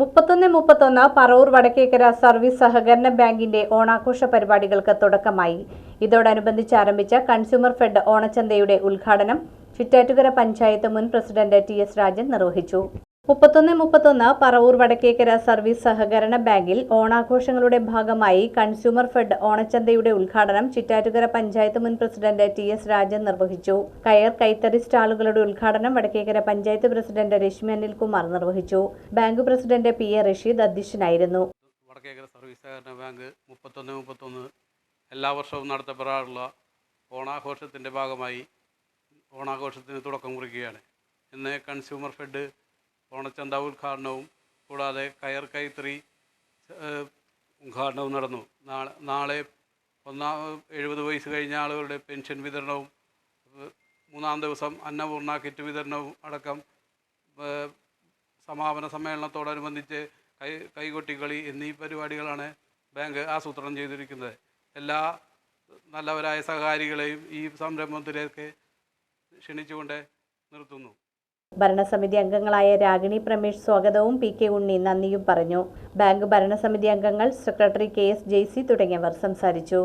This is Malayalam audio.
മുപ്പത്തൊന്ന് മുപ്പത്തൊന്ന് പറവൂർ വടക്കേക്കര സർവീസ് സഹകരണ ബാങ്കിന്റെ ഓണാഘോഷ പരിപാടികൾക്ക് തുടക്കമായി. ഇതോടനുബന്ധിച്ച് ആരംഭിച്ച കൺസ്യൂമർ ഫെഡ് ഓണച്ചന്തയുടെ ഉദ്ഘാടനം ചുറ്റാറ്റുകര പഞ്ചായത്ത് മുൻ പ്രസിഡന്റ് ടി എസ് രാജൻ നിർവഹിച്ചു. മുപ്പത്തൊന്ന് മുപ്പത്തൊന്ന് പറവൂർ വടക്കേക്കര സർവീസ് സഹകരണ ബാങ്കിൽ ഓണാഘോഷങ്ങളുടെ ഭാഗമായി കൺസ്യൂമർ ഫെഡ് ഓണച്ചന്തയുടെ ഉദ്ഘാടനം ചിറ്റാറ്റുകര പഞ്ചായത്ത് മുൻ പ്രസിഡന്റ് ടി എസ് രാജൻ നിർവഹിച്ചു. കയർ കൈത്തറി സ്റ്റാളുകളുടെ ഉദ്ഘാടനം വടക്കേക്കര പഞ്ചായത്ത് പ്രസിഡന്റ് രശ്മി അനിൽകുമാർ നിർവഹിച്ചു. Bank president P A Rasheed അധ്യക്ഷനായിരുന്നു. വടക്കേക്കര സർവീസ് സഹകരണ ബാങ്ക് മുപ്പത്തൊന്ന് മുപ്പത്തൊന്ന് എല്ലാ വർഷവും നടത്തപ്പെടാറുള്ള ഓണാഘോഷത്തിന്റെ ഭാഗമായി ഓണാഘോഷത്തിന് തുടക്കം കുറിക്കുകയാണ്. ഇന്ന് കൺസ്യൂമർ ഫെഡ് ഓണച്ചന്ത ഉദ്ഘാടനവും കൂടാതെ കയർ കൈത്തറി ഉദ്ഘാടനവും നടന്നു. നാളെ നാളെ ഒന്നാം എഴുപത് വയസ്സ് കഴിഞ്ഞ ആളുകളുടെ പെൻഷൻ വിതരണവും മൂന്നാം ദിവസം അന്നപൂർണ കിറ്റ് വിതരണവും അടക്കം സമാപന സമ്മേളനത്തോടനുബന്ധിച്ച് കൈ കൈകൊട്ടിക്കളി എന്നീ പരിപാടികളാണ് ബാങ്ക് ആസൂത്രണം ചെയ്തിരിക്കുന്നത്. എല്ലാ നല്ലവരായ സഹകാരികളെയും ഈ സംരംഭത്തിലേക്ക് ക്ഷണിച്ചുകൊണ്ട് നിർത്തുന്നു. ഭരണസമിതി അംഗങ്ങളായ രാഗിണി പ്രമേഷ് സ്വാഗതവും പി കെ ഉണ്ണി നന്ദിയും പറഞ്ഞു. ബാങ്ക് ഭരണസമിതി അംഗങ്ങൾ സെക്രട്ടറി കെ എസ് ജെയ്സി തുടങ്ങിയവർ സംസാരിച്ചു.